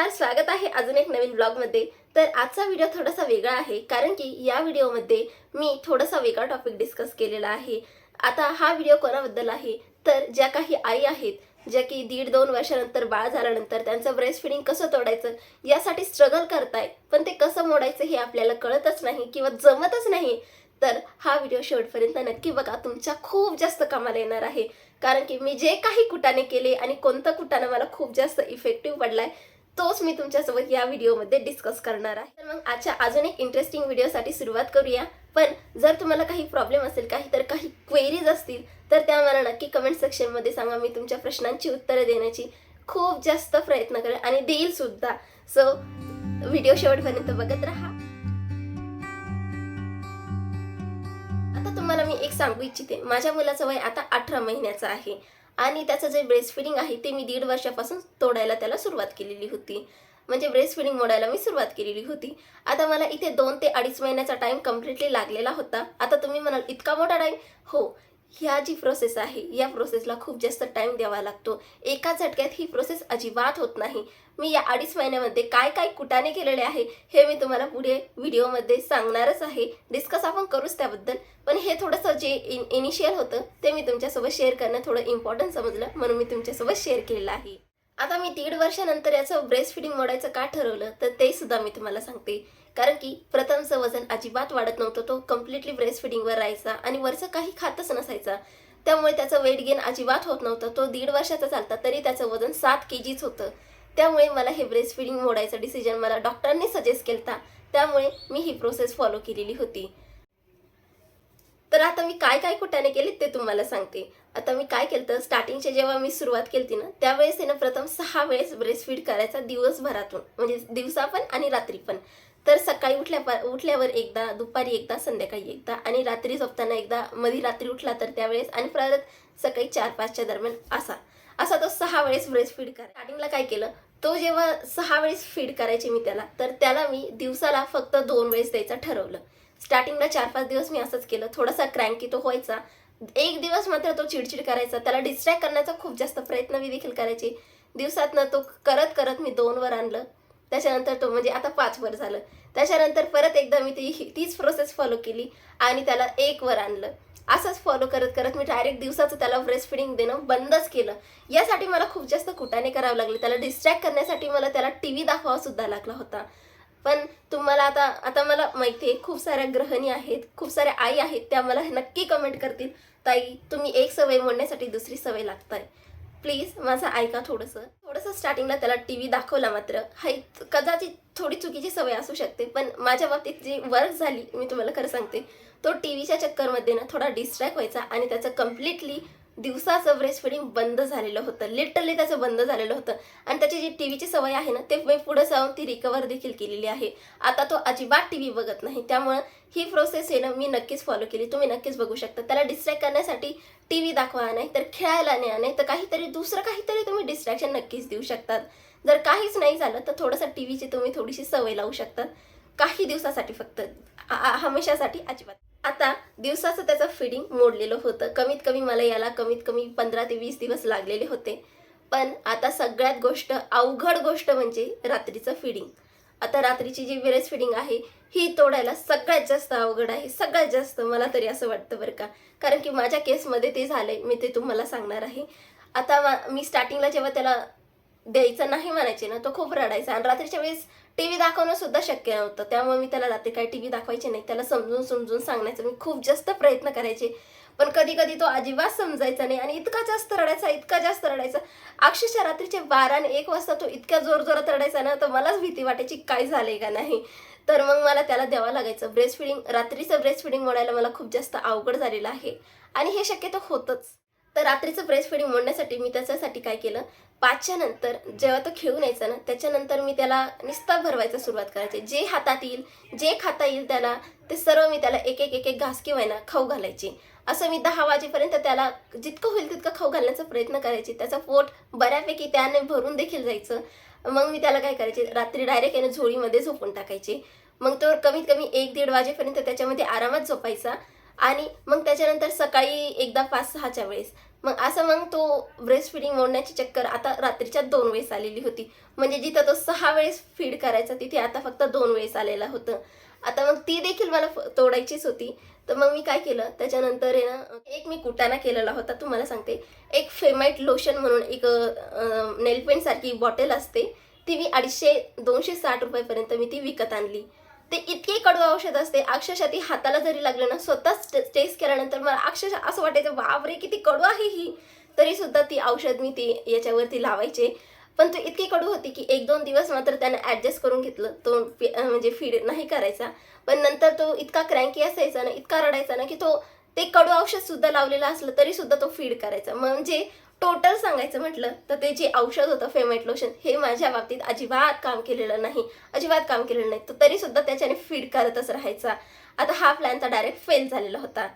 नमस्कार स्वागत आहे अजून एक नवीन ब्लॉगमध्ये तर आजचा व्हिडिओ थोडासा वेगळा आहे कारण की या व्हिडिओमध्ये मी थोडासा वेगळा टॉपिक डिस्कस केलेला आहे. आता हा व्हिडिओ कोणाबद्दल आहे? तर ज्या काही आई आहेत ज्या की दीड दोन वर्षानंतर बाळ झाल्यानंतर त्यांचं ब्रेस्ट फिडिंग कसं तोडायचं यासाठी स्ट्रगल करताय पण ते कसं मोडायचं हे आपल्याला कळतच नाही किंवा जमतच नाही. तर हा व्हिडिओ शेवटपर्यंत नक्की बघा तुमच्या खूप जास्त कामाला येणार आहे. कारण की मी जे काही कुटाने केले आणि कोणतं कुटाने मला खूप जास्त इफेक्टिव्ह पडलाय तोच मी तुमच्यासोबत या व्हिडिओमध्ये डिस्कस करणार आहे. तर मग आजच्या अजून एक इंटरेस्टिंग व्हिडिओसाठी सुरुवात करूया. पण जर तुम्हाला काही प्रॉब्लेम असेल काही तर काही क्वेरीज असतील तर त्या मला नक्की कमेंट सेक्शनमध्ये सांगा. मी तुमच्या प्रश्नांची उत्तरं देण्याची खूप जास्त प्रयत्न करेन आणि देईल सुद्धा. सो व्हिडिओ शेवटपर्यंत बघत राहा. आता तुम्हाला मी एक सांगू इच्छिते. माझ्या मुलाचं वय आता अठरा महिन्याचं आहे. आणि त्याचं जे ब्रेस्ट फिडिंग आहे ते मी दीड वर्षापासून तोडायला त्याला सुरुवात केलेली होती. म्हणजे ब्रेस्ट फिडिंग मोडायला मी सुरुवात केलेली होती. आता मला इथे दोन ते अडीच महिन्याचा टाईम कम्प्लिटली लागलेला होता. आता तुम्ही म्हणाल इतका मोठा टाईम हो. ह्या जी प्रोसेस आहे या प्रोसेसला खूप जास्त टाइम द्यावा लागतो. एका झटक्यात ही प्रोसेस अजिबात होत नाही. मी या अडीच महिन्यामध्ये काय काय कुटाने केलेले आहे हे मी तुम्हाला पुढे व्हिडिओमध्ये सांगणारच आहे. डिस्कस आपण करूच त्याबद्दल. पण हे थोडंसं जे इन इनिशियल होतं ते मी तुमच्यासोबत शेअर करणं थोडं इम्पॉर्टंट समजलं म्हणून मी तुमच्यासोबत शेअर केलेलं आहे. आता मी दीड वर्षानंतर याचं ब्रेस्ट फिडिंग मोडायचं का ठरवलं तर ते सुद्धा मी तुम्हाला सांगते. कारण की प्रथमचं वजन अजिबात वाढत नव्हतं तो कम्प्लिटली ब्रेस्ट फिडिंगवर राहायचा आणि वरचं काही खातच नसायचा. त्यामुळे त्याचं वेट गेन अजिबात होत नव्हतं. तो दीड वर्षाचा चालता तरी त्याचं वजन सात के जीच होतं. त्यामुळे मला हे ब्रेस्ट फिडिंग मोडायचं डिसिजन मला डॉक्टरांनी सजेस्ट केलता. त्यामुळे मी ही प्रोसेस फॉलो केलेली होती. तर आता मी काय काय कुटाने केले ते तुम्हाला सांगते. आता मी काय केलं तर स्टार्टिंगच्या जेव्हा मी सुरुवात केली ना त्यावेळेस आहे ना प्रथम सहा वेळेस ब्रेस्ट फीड करायचा दिवसभरातून म्हणजे दिवसा पण आणि रात्री पण. तर सकाळी उठल्या उठल्यावर एकदा दुपारी एकदा संध्याकाळी एकदा आणि रात्री झोपताना एकदा मधी रात्री उठला तर त्यावेळेस आणि परत सकाळी चार पाचच्या दरम्यान असा. असा तो सहा वेळेस ब्रेस्ट फीड करा. स्टार्टिंगला काय केलं तो जेव्हा सहा वेळेस फीड करायचे मी त्याला तर त्याला मी दिवसाला फक्त दोन वेळेस द्यायचं ठरवलं. स्टार्टिंगला चार पाच दिवस मी असंच केलं. थोडासा क्रँकी तो व्हायचा. एक दिवस मात्र तो चिडचिड करायचा. त्याला डिस्ट्रॅक्ट करण्याचा खूप जास्त प्रयत्न मी देखील करायचे. दिवसातनं तो करत करत मी दोनवर आणलं. त्याच्यानंतर तो म्हणजे आता पाचवर झालं. त्याच्यानंतर परत एकदा मी ती तीच प्रोसेस फॉलो केली आणि त्याला एकवर आणलं. असंच फॉलो करत करत मी डायरेक्ट दिवसाचं त्याला ब्रेस्ट फिडिंग देणं बंदच केलं. यासाठी मला खूप जास्त कुटाने करावं लागले. त्याला डिस्ट्रॅक्ट करण्यासाठी मला त्याला टी व्ही दाखवावा सुद्धा लागला होता. पण तुम्हाला आता आता मला माहिती आहे खूप साऱ्या ग्रहणी आहेत खूप साऱ्या आई आहेत त्या मला नक्की कमेंट करतील ताई तुम्ही एक सवय मोडण्यासाठी दुसरी सवय लागताय. प्लीज माझं ऐका थोडंसं. थोडंसं स्टार्टिंगला त्याला टी व्ही दाखवला मात्र. हा कदाचित थोडी चुकीची सवय असू शकते पण माझ्या बाबतीत जी वर्क झाली मी तुम्हाला खरं सांगते तो टी व्हीच्या चक्करमध्ये ना थोडा डिस्ट्रॅक्ट व्हायचा आणि त्याचं कम्प्लिटली दिवसाचं ब्रेस्ट फिडिंग बंद झालेलं होतं. लिटरली त्याचं बंद झालेलं होतं. आणि त्याची जी टी व्हीची सवय आहे ना ते मी पुढं जाऊन ती रिकवर देखील केलेली आहे. आता तो अजिबात टी व्ही बघत नाही. त्यामुळं ही प्रोसेस आहे ना मी नक्कीच फॉलो केली. तुम्ही नक्कीच बघू शकता. त्याला डिस्ट्रॅक्ट करण्यासाठी टी व्ही दाखवा नाही तर खेळायला न्या नाही तर काहीतरी दुसरं काहीतरी तुम्ही डिस्ट्रॅक्शन नक्कीच देऊ शकतात. जर काहीच नाही झालं तर थोडंसं टी व्हीची तुम्ही थोडीशी सवय लावू शकतात. काही दिवसासाठी फक्त. हमेशासाठी अजिबात. आता दिवसाचं त्याचं फिडिंग मोडलेलं होतं. कमीत कमी मला याला कमीत कमी पंधरा ते वीस दिवस लागलेले होते. पण आता सगळ्यात गोष्ट अवघड गोष्ट म्हणजे रात्रीचं फिडिंग आता रात्रीची जी वेळेस फिडिंग आहे ही तोडायला सगळ्यात जास्त अवघड आहे. सगळ्यात जास्त मला तरी असं वाटतं बरं का. कारण की माझ्या केसमध्ये ते झालंय मी ते तुम्हाला सांगणार आहे. आता मी स्टार्टिंगला जेव्हा त्याला द्यायचं नाही म्हणायचे ना तो खूप रडायचा. आणि रात्रीच्या वेळेस टी व्ही दाखवणं सुद्धा शक्य नव्हतं. त्यामुळे मी त्याला रात्री काही टी व्ही दाखवायचे नाही. त्याला समजून समजून सांगण्याचा मी खूप जास्त प्रयत्न करायचे. पण कधी कधी तो अजिबात समजायचा नाही आणि इतका जास्त रडायचा इतका जास्त रडायचा. अक्षरशः रात्रीचे बारा आणि एक वाजता तो इतक्या जोर जोरात रडायचा ना तर मलाच भीती वाटायची काय झालंय का नाही? तर मग मला त्याला द्यावं लागायचं. ब्रेस्ट फिडिंग रात्रीचं ब्रेस्ट फिडिंग मोडायला मला खूप जास्त अवघड झालेलं आहे. आणि हे शक्यतो होतंच. तर रात्रीचं ब्रेस्ट फिडिंग मोडण्यासाठी मी त्याच्यासाठी काय केलं? पाचच्या नंतर जेव्हा तो खेळून यायचा ना त्याच्यानंतर मी त्याला निस्ता भरवायचा सुरुवात करायचे. जे हातात येईल जे खाता येईल त्याला ते सर्व मी त्याला एक एक एक एक घास किंवा ना खाऊ घालायचे. असं मी दहा वाजेपर्यंत त्याला जितकं होईल तितकं खाऊ घालण्याचा प्रयत्न करायचे. त्याचा पोट बऱ्यापैकी त्याने भरून देखील जायचं. मग मी त्याला काय करायचे रात्री डायरेक्ट याने झोळीमध्ये झोपून टाकायचे. मग तो कमीत कमी एक दीड वाजेपर्यंत त्याच्यामध्ये आरामात झोपायचा. आणि मग त्याच्यानंतर सकाळी एकदा पाच सहाच्या वेळेस मग असं मग तो ब्रेस्ट फिडिंग मोडण्याची चक्कर आता रात्रीच्या दोन वेळेस आलेली होती. म्हणजे जिथं तो सहा वेळेस फीड करायचा तिथे आता फक्त दोन वेळेस आलेला होतं. आता मग ती देखील मला फ- तोडायचीच होती. तर मग मी काय केलं? त्याच्यानंतर आहे ना एक मी कुटाणा केलेला होता. तुम्हाला सांगते. एक फेमाईट लोशन म्हणून एक नेलपेंटसारखी बॉटल असते. ती मी अडीचशे दोनशे साठ रुपयापर्यंत मी ती विकत आणली. ते इतके कडू औषध असते. अक्षरशः ती हाताला जरी लागलं ना स्वतःच टेस्ट केल्यानंतर मला अक्षरशः असं वाटायचं बापरे किती कडू आहे ही. तरी सुद्धा ती औषध मी ती याच्यावरती लावायचे. पण तो इतकी कडू होती की एक दोन दिवस मात्र त्यानं ॲडजस्ट करून घेतलं. तो म्हणजे फीड नाही करायचा. पण नंतर तो इतका क्रँकी असायचा ना इतका रडायचा ना की तो ते कडू औषध सुद्धा लावलेलं असलं तरी सुद्धा तो फीड करायचा. म्हणजे टोटल सांगायचं म्हटलं तर ते जे औषध होतं फेमेट लोशन हे माझ्या बाबतीत अजिबात काम केलेलं नाही. अजिबात काम केलेलं नाही. तर तरी सुद्धा त्याच्याने फीड करतच राहायचा. आता हा प्लॅनचा डायरेक्ट फेल झालेला होता.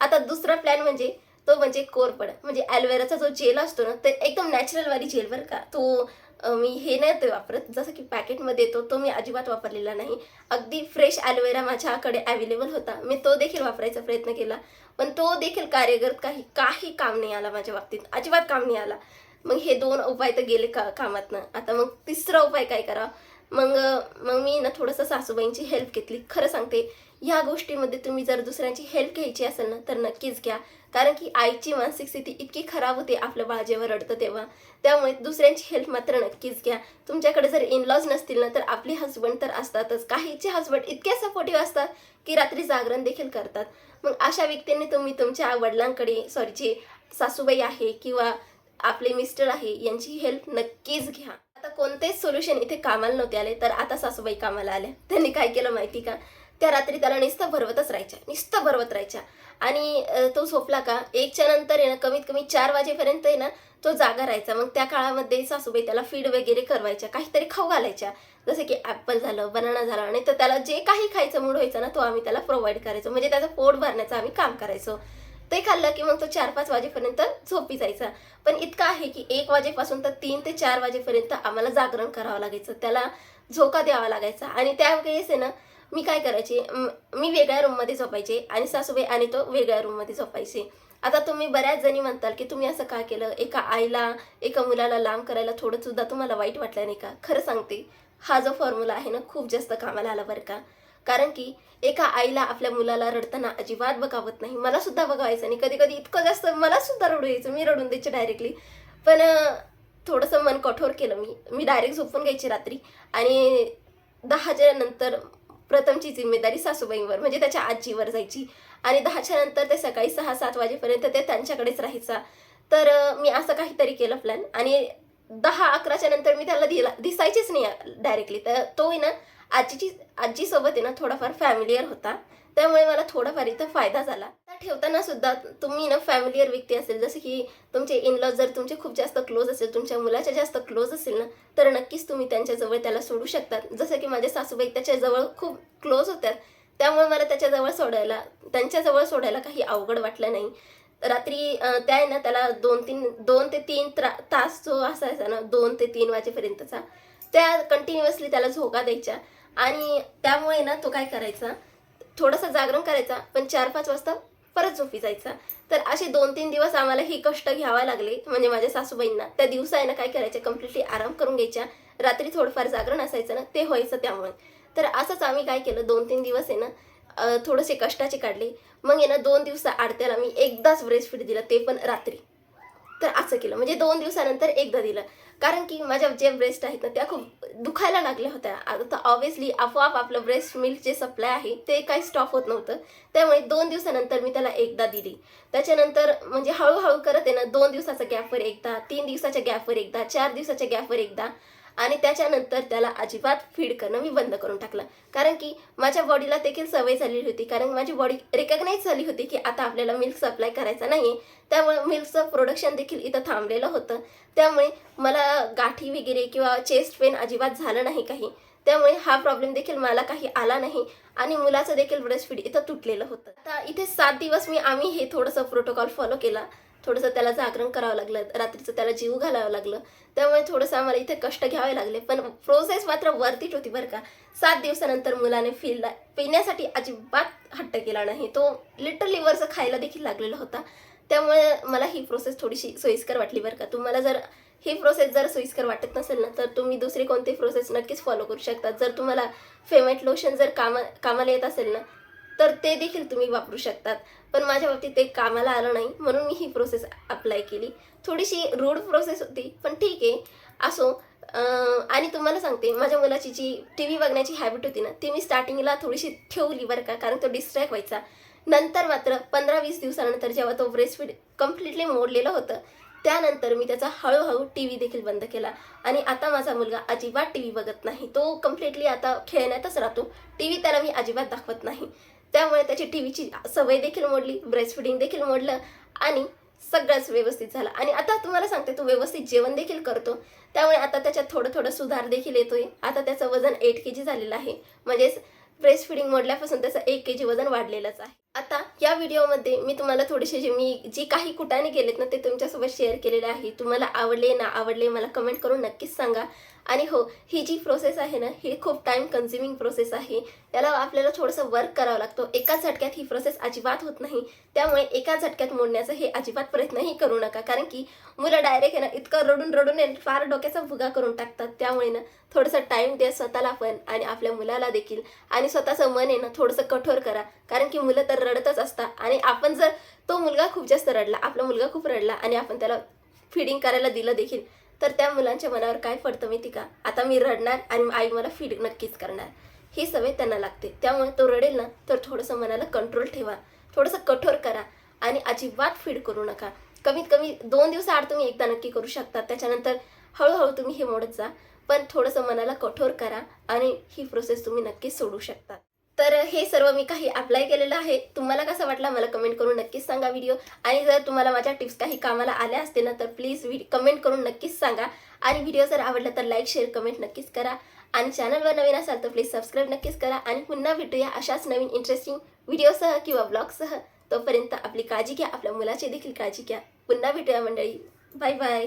आता दुसरा प्लॅन म्हणजे तो म्हणजे कोरपड म्हणजे ॲलोवेराचा जो जेल असतो ना ते एकदम नॅचरलवाली जेल बरं का. तो मी हे नाही ते वापरत. जसं की पॅकेटमध्ये येतो तो मी अजिबात वापरलेला नाही. अगदी फ्रेश ॲलोवेरा माझ्याकडे अवेलेबल होता. मी तो देखील वापरायचा प्रयत्न केला. पण तो देखील कार्यरत काही काही काम नाही आला माझ्या बाबतीत. अजिबात काम नाही आला. मग हे दोन उपाय तर गेले का कामातनं. आता मग तिसरा उपाय काय करावा? मग मग मी ना थोडंसं सासूबाईंची हेल्प घेतली. खरं सांगते ह्या गोष्टीमध्ये तुम्ही जर दुसऱ्यांची हेल्प घ्यायची असेल ना तर नक्कीच घ्या. कारण की आईची मानसिक स्थिती इतकी खराब होते आपलं बाळ जेव्हा रडतं तेव्हा. त्यामुळे दुसऱ्यांची हेल्प मात्र नक्कीच घ्या. तुमच्याकडे जर इनलॉज नसतील ना तर आपले हस्बंड तर असतातच. काहीचे हस्बंड इतके सपोर्टिव्ह असतात की रात्री जागरण देखील करतात. मग अशा व्यक्तींनी तुम्ही तुमच्या वडिलांकडे सॉरी जे सासूबाई आहे किंवा आपले मिस्टर आहे यांची हेल्प नक्कीच घ्या. आता कोणतेच सोल्युशन इथे कामाला नव्हते आले तर आता सासूबाई कामाला आल्या. त्यांनी काय केलं माहिती का? त्या रात्री त्याला नुसतं भरवतच राहायच्या नुसतं भरवत राहायच्या. आणि तो झोपला का एकच्या नंतर आहे ना कमीत कमी चार वाजेपर्यंत आहे ना तो जागा राहायचा. मग त्या काळामध्ये सासूबाई त्याला फीड वगैरे करवायच्या काहीतरी खाऊ घालायच्या. जसं की ॲपल झालं बनाना झालं आणि तर त्याला जे काही खायचं मूड व्हायचं ना तो आम्ही त्याला प्रोव्हाइड करायचो. म्हणजे त्याचं पोट भरण्याचं आम्ही काम करायचो. ते खाल्लं की मग तो चार पाच वाजेपर्यंत झोपी जायचा. पण इतकं आहे की एक वाजेपासून तर तीन ते चार वाजेपर्यंत आम्हाला जागरण करावं लागायचं. त्याला झोका द्यावा लागायचा. आणि त्यावेळेस आहे ना मी काय करायचे? मी वेगळ्या रूममध्ये झोपायचे आणि सासूबाई आणि तो वेगळ्या रूममध्ये झोपायचे. आता तुम्ही बऱ्याच जणी म्हणताल की तुम्ही असं का केलं? एका आईला एका मुलाला लांब करायला थोडंसुद्धा तुम्हाला वाईट वाटलं नाही का? खरं सांगते हा जो फॉर्म्युला आहे ना खूप जास्त कामाला आला बरं का. कारण की एका आईला आपल्या मुलाला रडताना अजिबात बघावत नाही. मला सुद्धा बघावायचं आणि कधी कधी इतकं जास्त मला सुद्धा रडू यायचं. मी रडून द्यायचे डायरेक्टली पण थोडंसं मन कठोर केलं मी. मी डायरेक्ट झोपून घ्यायची रात्री. आणि दहाच्या नंतर प्रथमची जिम्मेदारी सासूबाईंवर म्हणजे त्याच्या आजीवर जायची. आणि दहाच्या नंतर ते सकाळी सहा सात वाजेपर्यंत ते त्यांच्याकडेच राहायचा. तर मी असं काहीतरी केलं प्लॅन आणि दहा अकराच्या नंतर मी त्याला दिला दिसायचीच नाही डायरेक्टली तर तो आहे ना आजीची आजीसोबत आहे ना थोडाफार फॅमिलियर होता. त्यामुळे मला थोडाफार इथं फायदा झाला. तर ठेवताना सुद्धा तुम्ही ना फॅमिलियर व्यक्ती असेल जसं की तुमचे इनलॉज जर तुमचे खूप जास्त क्लोज असेल तुमच्या मुलाच्या जास्त क्लोज असेल ना तर नक्कीच तुम्ही त्यांच्याजवळ त्याला सोडू शकतात. जसं की माझ्या सासूबाई त्याच्याजवळ खूप क्लोज होत्या. त्यामुळे मला त्याच्याजवळ सोडायला त्यांच्याजवळ सोडायला काही अवघड वाटलं नाही. रात्री त्या आहे ना त्याला दोन तीन दोन ते तीन त्रा तास जो असायचा ना दोन ते तीन वाजेपर्यंतचा त्या कंटिन्युअसली त्याला झोका द्यायच्या. आणि त्यामुळे ना तो काय करायचा? थोडासा जागरण करायचा पण चार पाच वाजता परत झोपी जायचा. तर असे दोन तीन दिवस आम्हाला ही कष्ट घ्यावा लागले म्हणजे माझ्या सासूबाईंना. त्या दिवसा आहे ना काय करायचे कम्प्लिटली आराम करून घ्यायच्या. रात्री थोडंफार जागरण असायचं ना ते व्हायचं त्यामुळे. तर असंच आम्ही काय केलं दोन तीन दिवस आहे ना थोडेसे कष्टाचे काढले. मग आहे ना दोन दिवसा आडत्याला मी एकदाच ब्रेस्ट फीड दिलं ते पण रात्री. तर असं केलं. म्हणजे दोन दिवसानंतर एकदा दिलं. कारण की माझ्या जे ब्रेस्ट आहेत ना त्या खूप दुखायला लागल्या होत्या. आता ऑब्व्हियसली आपोआप आपलं ब्रेस्ट मिल्क जे सप्लाय आहे ते काही स्टॉप होत नव्हतं. त्यामुळे दोन दिवसानंतर मी त्याला एकदा दिली. त्याच्यानंतर म्हणजे हळूहळू करत आहे ना दोन दिवसाच्या गॅपवर एकदा तीन दिवसाच्या गॅपवर एकदा चार दिवसाच्या गॅपवर एकदा. आणि त्याच्यानंतर त्याला अजिबात फीड करणं मी बंद करून टाकलं. कारण की माझ्या बॉडीला देखील सवय झालेली होती. कारण माझी बॉडी रिकग्नाईज झाली होती की आता आपल्याला मिल्क सप्लाय करायचा नाही त्यामुळे मिल्कचं प्रोडक्शन देखील इथं थांबलेलं होतं. त्यामुळे मला गाठी वगैरे किंवा चेस्ट पेन अजिबात झालं नाही काही. त्यामुळे हा प्रॉब्लेम देखील मला काही आला नाही आणि मुलाचं देखील ब्रेस्ट फीड इथं तुटलेलं होतं. आता इथे सात दिवस मी आम्ही हे थोडंसं प्रोटोकॉल फॉलो केला. थोडंसं त्याला जागरण करावं लागलं रात्रीचं त्याला जीव घालावं लागलं. त्यामुळे थोडंसं आम्हाला इथे कष्ट घ्यावे लागले. पण प्रोसेस मात्र वरतीच होती बरं का. सात दिवसानंतर मुलाने फिरला पिण्यासाठी अजिबात हट्ट केला नाही. तो लिटरली वरचं खायला देखील लागलेला होता. त्यामुळे मला ही प्रोसेस थोडीशी सोयीस्कर वाटली बरं का. तुम्हाला जर ही प्रोसेस जर सोयीस्कर वाटत नसेल ना तर तुम्ही दुसरी कोणती प्रोसेस नक्कीच फॉलो करू शकता. जर तुम्हाला फेमेट लोशन जर कामा कामाला येत असेल ना तर ते देखील तुम्ही वापरू शकतात. पण माझ्या बाबतीत ते कामाला आलं नाही म्हणून मी ही प्रोसेस अप्लाय केली. थोडीशी रूढ प्रोसेस होती पण ठीक आहे. असो आणि तुम्हाला सांगते माझ्या मुलाची जी टी व्ही बघण्याची हॅबिट होती ना ती मी स्टार्टिंगला थोडीशी ठेवली बरं का कारण तो डिस्ट्रॅक्ट व्हायचा. नंतर मात्र पंधरा वीस दिवसानंतर जेव्हा तो ब्रेस्टफीड कम्प्लिटली मोडलेलं होतं त्यानंतर मी त्याचा हळूहळू टी व्ही देखील बंद केला. आणि आता माझा मुलगा अजिबात टी व्ही बघत नाही. तो कम्प्लिटली आता खेळण्यातच राहतो. टी व्ही त्याला मी अजिबात दाखवत नाही. त्यामुळे त्याची टी व्हीची सवय देखील मोडली ब्रेस्ट फिडिंग देखील मोडलं आणि सगळंच व्यवस्थित झालं. आणि आता तुम्हाला सांगते तो व्यवस्थित जेवण देखील करतो. त्यामुळे आता त्याच्यात थोडं थोडं सुधार देखील येतोय. आता त्याचं वजन एट के जी झालेलं आहे. म्हणजेच ब्रेस्ट फिडिंग मोडल्यापासून त्याचं एक के जी वजन वाढलेलंच आहे. आता या व्हिडिओमध्ये मी तुम्हाला थोडेसे जे मी जी काही कुटाने केलेत ना ते तुमच्यासोबत शेअर केलेले आहे. तुम्हाला आवडले ना आवडले मला कमेंट करून नक्कीच सांगा. आणि हो ही जी प्रोसेस आहे ना ही खूप टाईम कन्झ्युमिंग प्रोसेस आहे. याला आपल्याला थोडंसं वर्क करावं लागतो. एका झटक्यात ही प्रोसेस अजिबात होत नाही. त्यामुळे एका झटक्यात मोडण्याचा हे अजिबात प्रयत्नही करू नका. कारण की मुलं डायरेक्ट आहे ना इतकं रडून रडून फार डोक्याचा भुगा करून टाकतात. त्यामुळे ना थोडंसं टाईम द्या स्वतःला पण आणि आपल्या मुलाला देखील. आणि स्वतःचं मन आहे ना थोडंसं कठोर करा. कारण की मुलं तर रडतच असता. आणि आपण जर तो मुलगा खूप जास्त रडला आपला मुलगा खूप रडला आणि आपण त्याला फिडिंग करायला दिलं देखील तर त्या मुलांच्या मनावर काय पडतं माहिती का? आता मी रडणार आणि आई मला फीड नक्कीच करणार. ही सवय त्यांना लागते. त्यामुळे तो रडेल ना तर थोडंसं मनाला कंट्रोल ठेवा. थोडंसं कठोर करा आणि अजिबात फीड करू नका. कमीत कमी दोन दिवसाआड तुम्ही एकदा नक्की करू शकता. त्याच्यानंतर हळूहळू तुम्ही हे मोडत जा. पण थोडंसं मनाला कठोर करा आणि ही प्रोसेस तुम्ही नक्कीच सोडू शकता. तर हे सर्व मी काही अप्लाय केलेलं आहे. तुम्हाला कसं वाटलं मला कमेंट करून नक्कीच सांगा व्हिडिओ आणि जर तुम्हाला माझ्या टिप्स काही कामाला आल्या असतील ना तर प्लीज कमेंट करून नक्कीच सांगा. आणि व्हिडिओ जर आवडला तर लाईक शेअर कमेंट नक्कीच करा. आणि चॅनलवर नवीन असाल तर प्लीज सबस्क्राईब नक्कीच करा. आणि पुन्हा भेटूया अशाच नवीन इंटरेस्टिंग व्हिडिओसह किंवा ब्लॉगसह तोपर्यंत आपली काळजी घ्या. आपल्या मुलाची देखील काळजी घ्या. पुन्हा भेटूया मंडळी. Bye bye